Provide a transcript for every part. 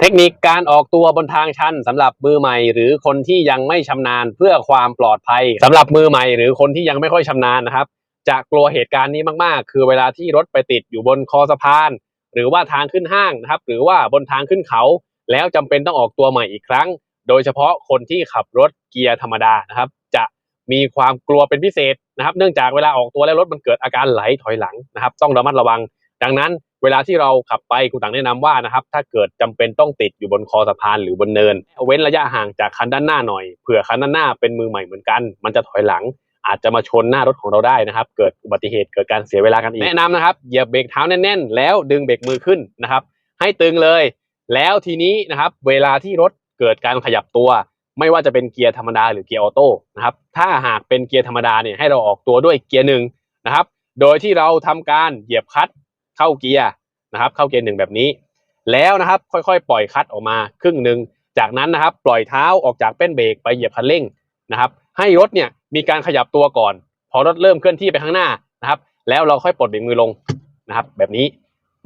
เทคนิคการออกตัวบนทางชันสำหรับมือใหม่หรือคนที่ยังไม่ชำนาญเพื่อความปลอดภัยสำหรับมือใหม่หรือคนที่ยังไม่ค่อยชำนาญนะครับ จะกลัวเหตุการณ์นี้มากๆ คือเวลาที่รถไปติดอยู่บนคอสะพาน หรือว่าทางขึ้นห้างนะครับ หรือว่าบนทางขึ้นเขา แล้วจำเป็นต้องออกตัวใหม่อีกครั้ง โดยเฉพาะคนที่ขับรถเกียร์ธรรมดานะครับ จะมีความกลัวเป็นพิเศษนะครับ เนื่องจากเวลาออกตัวแล้วรถมันเกิดอาการไหลถอยหลังนะครับ ต้องระมัดระวัง ดังนั้น เวลาที่เราขับไปครูตังแนะนำว่านะครับ ถ้าเกิดจำเป็นต้องติดอยู่บนคอสะพานหรือบนเนินเว้นระยะห่างจากคันด้านหน้าหน่อยเผื่อคันด้านหน้าเป็นมือใหม่เหมือนกัน มันจะถอยหลังอาจจะมาชนหน้ารถของเราได้นะครับ เกิดอุบัติเหตุเกิดการเสียเวลากันอีกแนะนำนะครับเหยียบเบรกเท้าแน่นๆ แล้วดึงเบรกมือขึ้นนะครับ ให้ตึงเลย แล้วทีนี้นะครับ เวลาที่รถเกิดการขยับตัว ไม่ว่าจะเป็นเกียร์ธรรมดาหรือเกียร์ออโต้นะครับถ้าหากเป็นเกียร์ธรรมดาเนี่ยให้เราออกตัวด้วยเกียร์หนึ่งนะครับ โดยที่เราทำการเหยียบคัต เข้าเกียร์นะครับ เข้าเกียร์หนึ่งแบบนี้ แล้วนะครับค่อยๆ ปล่อยคลัตช์ออกมาครึ่งหนึ่งจากนั้นนะครับ ปล่อยเท้าออกจากเป้นเบรกไปเหยียบคันเร่งนะครับ ให้รถเนี่ยมีการขยับตัวก่อน พอรถเริ่มเคลื่อนที่ไปข้างหน้านะครับ แล้วเราค่อยปลดเบรกมือลงนะครับ แบบนี้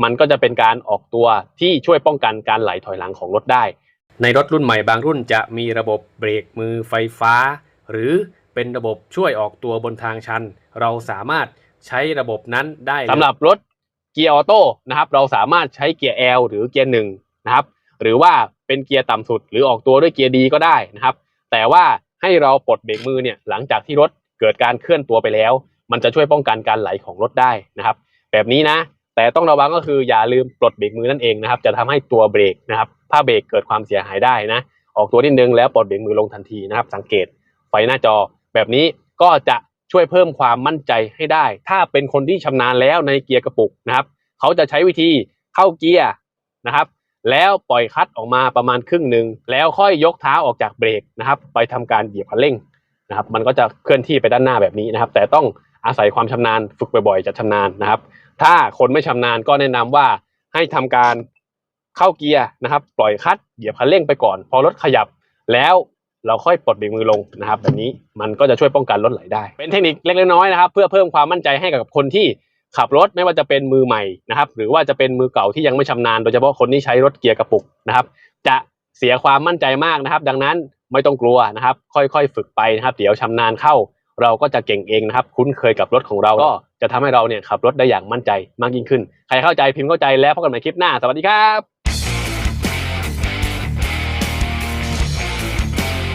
มันก็จะเป็นการออกตัวที่ช่วยป้องกันการไหลถอยหลังของรถได้ ในรถรุ่นใหม่บางรุ่นจะมีระบบเบรกมือไฟฟ้า หรือเป็นระบบช่วยออกตัวบนทางชัน เราสามารถใช้ระบบนั้นได้สำหรับรถ เกียร์ออโต้นะครับเราสามารถใช้เกียร์ L หรือเกียร์หนึ่งนะครับหรือว่าเป็นเกียร์ต่ำสุด หรือออกตัวด้วยเกียร์ดีก็ได้นะครับ แต่ว่าให้เราปลดเบรกมือเนี่ยหลังจากที่รถเกิดการเคลื่อนตัวไปแล้ว มันจะช่วยป้องกันการไหลของรถได้นะครับ แบบนี้นะ แต่ต้องระวังก็คืออย่าลืมปลดเบรกมือนั่นเองนะครับ จะทำให้ตัวเบรกนะครับผ้าเบรกเกิดความเสียหายได้นะออกตัวนิดนึงแล้วปลดเบรกมือลงทันทีนะครับ สังเกตไฟหน้าจอแบบนี้ก็จะ ช่วยเพิ่มความมั่นใจให้ได้ ถ้าเป็นคนที่ชำนาญแล้วในเกียร์กระปุกนะครับ เขาจะใช้วิธีเข้าเกียร์นะครับ แล้วปล่อยคัตออกมาประมาณครึ่งหนึ่งแล้วค่อยยกเท้าออกจากเบรกนะครับ ไปทำการเหยียบคันเร่งนะครับ มันก็จะเคลื่อนที่ไปด้านหน้าแบบนี้นะครับ แต่ต้องอาศัยความชำนาญฝึกบ่อยๆ จะชำนาญนะครับ ถ้าคนไม่ชำนาญก็แนะนำว่าให้ทำการเข้าเกียร์นะครับ ปล่อยคัตเหยียบคันเร่งไปก่อน พอรถขยับแล้ว เราค่อยปลดเบรกมือลงนะครับแบบนี้มันก็จะช่วยป้องกันรถไหลได้ เป็นเทคนิคเล็กๆน้อยๆนะครับ เพื่อเพิ่มความมั่นใจให้กับคนที่ขับรถไม่ว่าจะเป็นมือใหม่นะครับ หรือว่าจะเป็นมือเก่าที่ยังไม่ชำนาญโดยเฉพาะคนที่ใช้รถเกียร์กระปุกนะครับ จะเสียความมั่นใจมากนะครับ ดังนั้นไม่ต้องกลัวนะครับ ค่อยๆ ฝึกไปนะครับ เดี๋ยวชำนาญเข้า เราก็จะเก่งเองนะครับ คุ้นเคยกับรถของเราก็จะทำให้เราเนี่ยขับรถได้อย่างมั่นใจมากยิ่งขึ้น ใครเข้าใจพิมพ์เข้าใจแล้วพบกันใหม่คลิปหน้า สวัสดีครับ